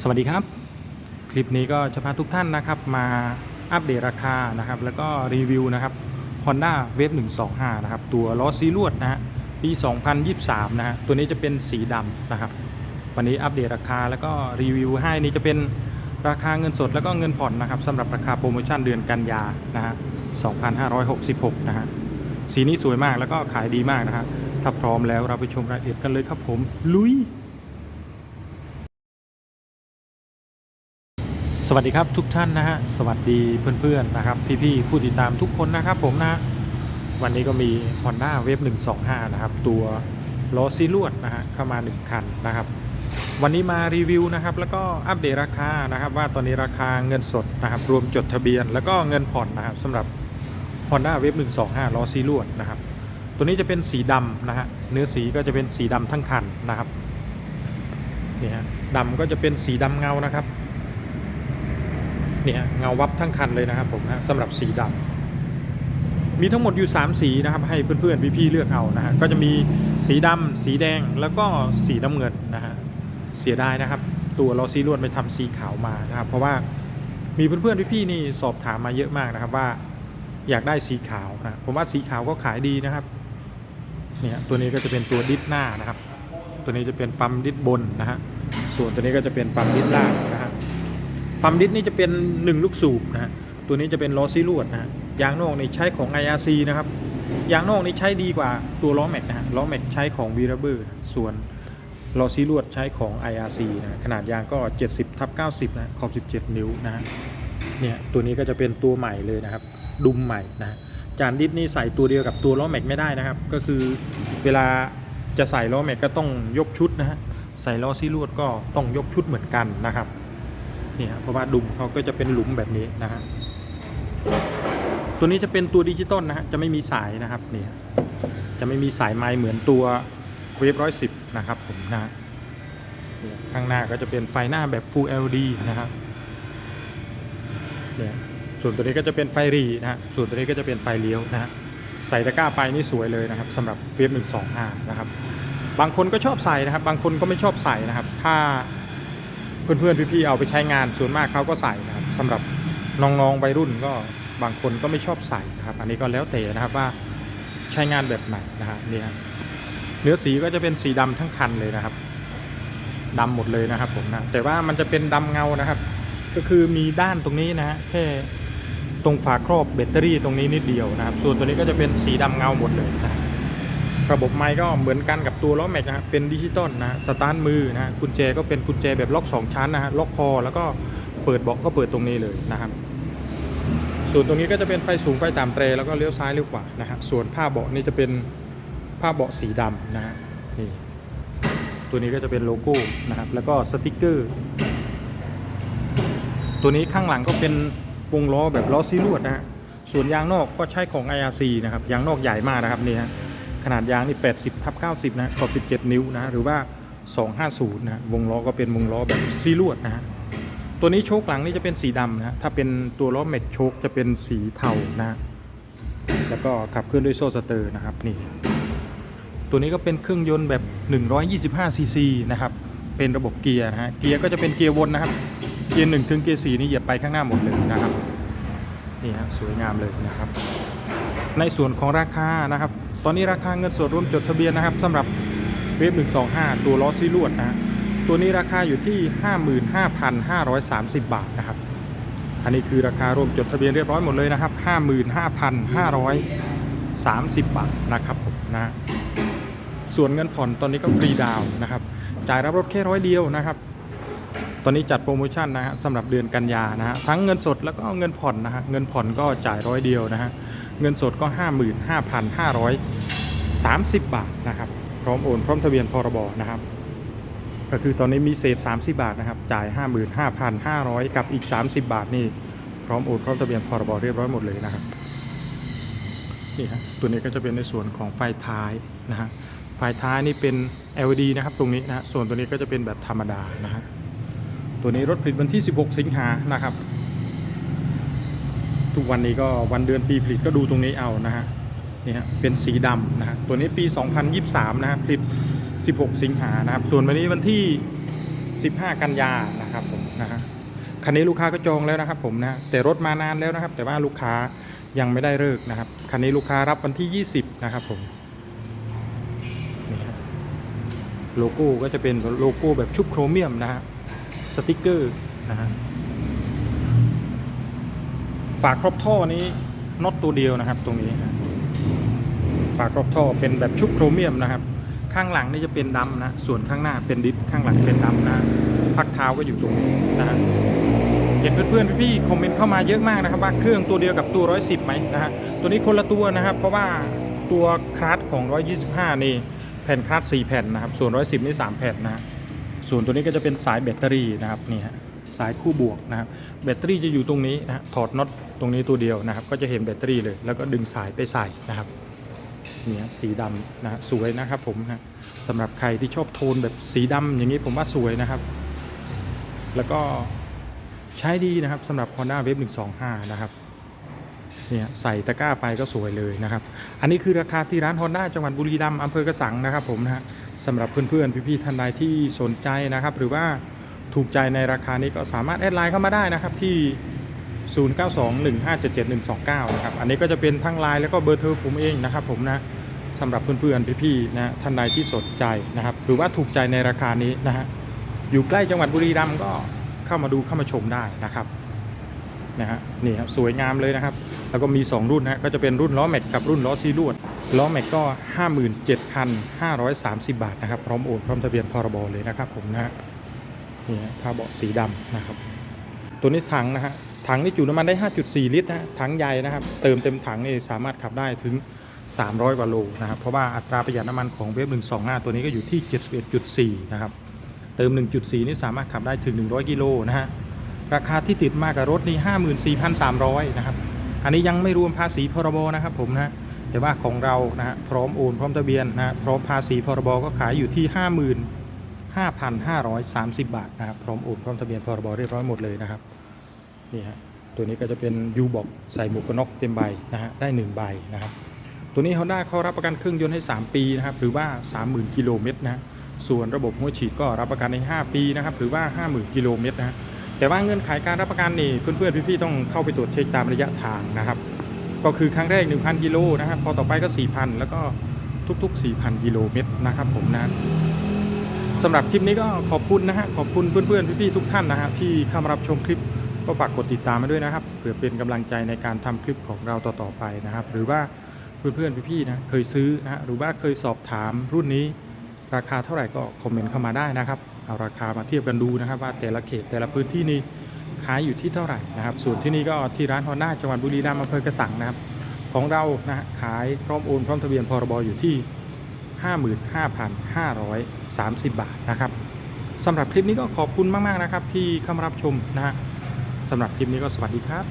สวัสดีครับ คลิปนี้ก็จะพาทุกท่านนะครับมาอัปเดตราคานะครับ แล้วก็รีวิวนะครับ Honda Wave 125 นะครับ ตัวล้อซีลวดนะฮะปี 2023 นะฮะตัวนี้จะเป็นสีดำนะครับ วันนี้อัปเดตราคาแล้วก็รีวิวให้นี่จะเป็นราคาเงินสดแล้วก็เงินผ่อนนะครับสำหรับราคาโปรโมชั่นเดือนกันยานะฮะ 2566 นะฮะสีนี้สวยมากแล้วก็ขายดีมากนะฮะถ้าพร้อมแล้วเราไปชมรายละเอียดกันเลยครับผมลุย สวัสดีครับทุกท่านนะฮะสวัสดีเพื่อนๆนะครับ พี่ๆผู้ติดตามทุกคนนะครับผมนะวันนี้ก็มี Honda Wave 125 นะครับ ตัวล้อซีลวดนะฮะเข้ามา 1 คันนะครับ วันนี้มารีวิวนะครับ แล้วก็อัปเดตราคานะครับ ว่าตอนนี้ราคาเงินสดนะครับ รวมจดทะเบียนแล้วก็เงินผ่อนนะครับสำหรับ Honda Wave 125ล้อซีลวดนะครับ ตัวนี้จะเป็นสีดำนะฮะเนื้อสีก็จะเป็นสีดำทั้งคันนะครับนี่ฮะดำก็จะเป็นสีดำเงานะครับ นี่ฮะเงาวับทั้งคันเลยนะครับผมนะสำหรับสีดำมีทั้งหมดอยู่ 3 สีนะครับ ให้เพื่อนๆพี่ๆเลือกเอานะฮะก็จะมีสีดำสีแดงแล้วก็สีน้ำเงินนะฮะเสียดายนะครับ ตัวลอซีลวดไปทำสีขาวมานะครับ เพราะว่ามีเพื่อนๆพี่ๆนี่สอบถามมาเยอะมากนะครับว่าอยากได้สีขาวนะผมว่าสีขาวก็ขายดีนะครับเนี่ยตัวนี้ก็จะเป็นตัวดิสหน้านะครับ ตัวนี้จะเป็นปั๊มดิสบนนะฮะส่วนตัวนี้ก็จะเป็นปั๊มดิสล่างนะ ปั๊มดิสนี่จะเป็น 1 ลูกสูบนะฮะตัวนี้จะเป็นล้อซีลวดนะฮะยางนอกนี่ใช้ของ IRC นะครับยางนอกนี่ใช้ดีกว่าตัวล้อแม็กนะฮะล้อแม็กใช้ของ v ีราเบอร์ส่วนล้อซีลวดใช้ของ IRC นะขนาดยางก็ 70ทับ90นะขอบ 17 นิ้วนะฮะเนี่ยตัวนี้ก็จะเป็นตัวใหม่เลยนะครับ ดุมใหม่นะฮะจานดิสนี่ใส่ตัวเดียวกับตัวล้อแม็กไม่ได้นะครับ ก็คือเวลาจะใส่ล้อแม็กก็ต้องยกชุดนะฮะใส่ล้อซีลวดก็ต้องยกชุดเหมือนกันนะครับ นี่ฮะเพราะว่าดุมเขาก็จะเป็นหลุมแบบนี้นะฮะตัวนี้จะเป็นตัวดิจิตอลนะฮะจะไม่มีสายนะครับนี่จะไม่มีสายไม้เหมือนตัวเวฟร้อยสิบนะครับผมนะฮะข้างหน้าก็จะเป็นไฟหน้าแบบ Full LED นะครับเนี่ยส่วนตัวนี้ก็จะเป็นไฟรีนะฮะส่วนตัวนี้ก็จะเป็นไฟเลี้ยวนะฮะใส่ตะกร้าไปนี่สวยเลยนะครับสำหรับเวฟหนึ่งสองห้านะครับบางคนก็ชอบใส่นะครับ บางคนก็ไม่ชอบใส่นะครับ ถ้า เพื่อนๆพี่ๆเอาไปใช้งานส่วนมากเขาก็ใส่นะครับสำหรับน้องๆวัยรุ่นก็บางคนก็ไม่ชอบใส่นะครับ อันนี้ก็แล้วแต่นะครับว่าใช้งานแบบไหนนะครับนี่ครับเนื้อสีก็จะเป็นสีดำทั้งคันเลยนะครับดำหมดเลยนะครับผมนะแต่ว่ามันจะเป็นดำเงานะครับ ก็คือมีด้านตรงนี้นะฮะแค่ตรงฝาครอบแบตเตอรี่ตรงนี้นิดเดียวนะครับ ส่วนตัวนี้ก็จะเป็นสีดำเงาหมดเลยนะค รับระบบไม้ก็เหมือนกันกับตัวล้อแม็กนะครับเป็นดิจิตอลนะสตาร์ทมือนะฮะกุญแจก็เป็นกุญแจแบบล็อก 2 ชั้นนะฮะล็อกคอแล้วก็เปิดเบาะก็เปิดตรงนี้เลยนะครับ ส่วนตรงนี้ก็จะเป็นไฟสูงไฟต่ำเตรแล้วก็เลี้ยวซ้ายเลี้ยวขวานะฮะส่วนผ้าเบาะนี่จะเป็นผ้าเบาะสีดำนะฮะนี่ตัวนี้ก็จะเป็นโลโก้นะครับแล้วก็สติกเกอร์ ตัวนี้ข้างหลังก็เป็นวงล้อแบบล้อซีลวดนะฮะส่วนยางนอกก็ใช้ของ IRC นะครับยางนอกใหญ่มากนะครับนี่ฮะ ขนาดยางนี่ 80ทับ90 นะขอบ 17 นิ้วนะหรือว่า 250 นะวงล้อก็เป็นวงล้อแบบซีลวดนะฮะตัวนี้โชคหลังนี่จะเป็นสีดำนะถ้าเป็นตัวล้อเม็ดโชคจะเป็นสีเทานะแล้วก็ขับเคลื่อนด้วยโซ่สเตอร์นะครับนี่ตัวนี้ก็เป็นเครื่องยนต์แบบ 125ซีซีนะครับเป็นระบบเกียร์นะฮะเกียร์ก็จะเป็นเกียร์วนนะครับเกียร์1ถึงเกียร์4นี่เหยียบไปข้างหน้าหมดเลยนะครับนี่ฮะสวยงามเลยนะครับ ในส่วนของราคานะครับ ตอนนี้ราคาเงินสดรวมจดทะเบียนนะครับสำหรับเวฟ125 ตัวล้อซีลวดนะตัวนี้ราคาอยู่ที่ 55,530 บาทนะครับ อันนี้คือราคารวมจดทะเบียนเรียบร้อยหมดเลยนะครับ 55,530 บาทนะครับผมนะส่วนเงินผ่อนตอนนี้ก็ฟรีดาวน์นะครับ จ่ายรับรถแค่ร้อยเดียวนะครับ ตอนนี้จัดโปรโมชั่นนะฮะสำหรับเดือนกันยานะฮะทั้งเงินสดแล้วก็เงินผ่อนนะฮะเงินผ่อนก็จ่ายร้อยเดียวนะฮะ เงินสดก็ 55,530 บาทนะครับ พร้อมโอนพร้อมทะเบียนพรบนะครับ ก็คือตอนนี้มีเศษ 30 บาทนะครับ จ่าย 55,500 กับอีก 30 บาทนี่ พร้อมโอนพร้อมทะเบียนพรบเรียบร้อยหมดเลยนะครับนี่ฮะตัวนี้ก็จะเป็นในส่วนของไฟท้ายนะฮะไฟท้ายนี่เป็น LED นะครับตรงนี้นะฮะส่วนตัวนี้ก็จะเป็นแบบธรรมดานะฮะตัวนี้รถผลิตวันที่ 16 สิงหานะครับ ทุกวันนี้ก็วันเดือนปีผลิตก็ดูตรงนี้เอานะฮะนี่ฮะเป็นสีดำนะฮะตัวนี้ปี 2023 นะฮะผลิต 16 สิงหานะครับ ส่วนวันนี้วันที่ 15 กันยานะครับผมนะฮะคันนี้ลูกค้าก็จองแล้วนะครับผมนะแต่รถมานานแล้วนะครับ แต่ว่าลูกค้ายังไม่ได้เลิกนะครับคันนี้ลูกค้ารับวันที่ 20 นะครับผมนี่ฮะโลโก้ก็จะเป็นโลโก้แบบชุบโครเมียมนะฮะสติกเกอร์นะฮะ ฝากครอบท่อนี้น็อตตัวเดียวนะครับตรงนี้ฝากครอบท่อเป็นแบบชุบโครเมียมนะครับ ข้างหลังนี่จะเป็นดำนะ ส่วนข้างหน้าเป็นดิสข้างหลังเป็นดำนะพักเท้าก็อยู่ตรงนี้นะฮะเห็นเพื่อนๆพี่ๆคอมเมนต์เข้ามาเยอะมากนะครับว่าเครื่องตัวเดียวกับตัว 110ไหมนะฮะตัวนี้คนละตัวนะครับ เพราะว่าตัวคลัตช์ของ 125 นี่แผ่นคลัตช์4แผ่นนะครับ ส่วน 110 นี่ 3 แผ่นนะฮะส่วนตัวนี้ก็จะเป็นสายแบตเตอรี่นะครับนี่ฮะ สายคู่บวกนะครับแบตเตอรี่จะอยู่ตรงนี้นะฮะถอดน็อตตรงนี้ตัวเดียวนะครับ ก็จะเห็นแบตเตอรี่เลย แล้วก็ดึงสายไปใส่นะครับเนี่ยสีดำนะฮะสวยนะครับผมนะสำหรับใครที่ชอบโทนแบบสีดำอย่างนี้ผมว่าสวยนะครับ แล้วก็ใช้ดีนะครับสำหรับ Honda Wave 125 นะครับเนี่ยใส่ตะกร้าไปก็สวยเลยนะครับ อันนี้คือราคาที่ร้าน Honda จังหวัดบุรีรัมย์อำเภอกระสังนะครับผมนะฮะสำหรับเพื่อนๆ พี่ๆท่านใดที่สนใจนะครับ หรือว่า ถูกใจในราคานี้ก็สามารถแอดไลน์เข้ามาได้นะครับที่ 0921577129 นะครับ อันนี้ก็จะเป็นทั้งไลน์แล้วก็เบอร์โทรผมเองนะครับผมนะสำหรับเพื่อนๆพี่ๆนะท่านใดที่สนใจนะครับ หรือว่าถูกใจในราคานี้นะฮะอยู่ใกล้จังหวัดบุรีรัมย์ก็เข้ามาดูเข้ามาชมได้นะครับนะฮะนี่ครับสวยงามเลยนะครับ แล้วก็มี 2 รุ่นนะฮะก็จะเป็นรุ่นล้อแม็กกับรุ่นล้อซีลวดล้อแม็กก็ 57,530 บาทนะครับ พร้อมโอนพร้อมทะเบียนพรบเลยนะครับผมนะฮะ นี่ฮะผ้าเบาะสีดำนะครับ ตัวนี้ถังนะฮะถังนี่จุน้ำมันได้ 5.4 ลิตรนะฮะถังใหญ่นะครับ เติมเต็มถังนี่สามารถขับได้ถึง 300กว่าโลนะครับ เพราะว่าอัตราประหยัดน้ำมันของเวฟ125 ตัวนี้ก็อยู่ที่ 71.4 นะครับ เติม 1.4 นี่สามารถขับได้ถึง 100 กิโลนะฮะ ราคาที่ติดมากับรถนี่54,300 นะครับ อันนี้ยังไม่รวมภาษีพรบนะครับผมนะ แต่ว่าของเรานะฮะพร้อมโอนพร้อมทะเบียนนะฮะพร้อมภาษีพรบก็ขายอยู่ที่ 50,000 5,530 บาทนะครับ พร้อมโอนพร้อมทะเบียนพรบเรียบร้อยหมดเลยนะครับ นี่ฮะ ตัวนี้ก็จะเป็นยูบอกใส่หมวกกันน็อกเต็มใบนะฮะ ได้ 1 ใบนะครับ ตัวนี้ Honda เขารับประกันเครื่องยนต์ให้ 3 ปีนะครับ หรือว่า 30,000 กิโลเมตรนะ ส่วนระบบหัวฉีดก็รับประกันใน 5 ปีนะครับ หรือว่า 50,000 กิโลเมตรนะฮะแต่ว่าเงื่อนไขการรับประกันนี่ เพื่อนๆพี่ๆต้องเข้าไปตรวจเช็คตามระยะทางนะครับ ก็คือครั้งแรก 1,000 กิโลนะครับ พอต่อไปก็ 4,000 แล้วก็ทุกๆ 4,000 กิโลเมตรนะครับผมนะ สำหรับคลิปนี้ก็ขอบคุณนะฮะขอบคุณเพื่อนๆพี่ๆทุกท่านนะฮะที่เข้ามารับชมคลิปก็ฝากกดติดตามมาด้วยนะครับเพื่อเป็นกำลังใจในการทำคลิปของเราต่อๆไปนะครับ หรือว่าเพื่อนๆพี่ๆนะเคยซื้อนะฮะหรือว่าเคยสอบถามรุ่นนี้ ราคาเท่าไหร่ก็คอมเมนต์เข้ามาได้นะครับเอาราคามาเทียบกันดูนะครับ ว่าแต่ละเขตแต่ละพื้นที่นี้ขายอยู่ที่เท่าไหร่นะครับ ส่วนที่นี่ก็ที่ร้านฮอนด้าจังหวัดบุรีรัมย์อำเภอกระสังนะครับ ของเรานะฮะขายพร้อมโอนพร้อมทะเบียนพรบอยู่ที่ 55,530 บาทนะครับสำหรับคลิปนี้ก็ขอบคุณมาก ๆ นะครับที่เข้ามารับชมนะฮะสำหรับคลิปนี้ก็สวัสดีครับ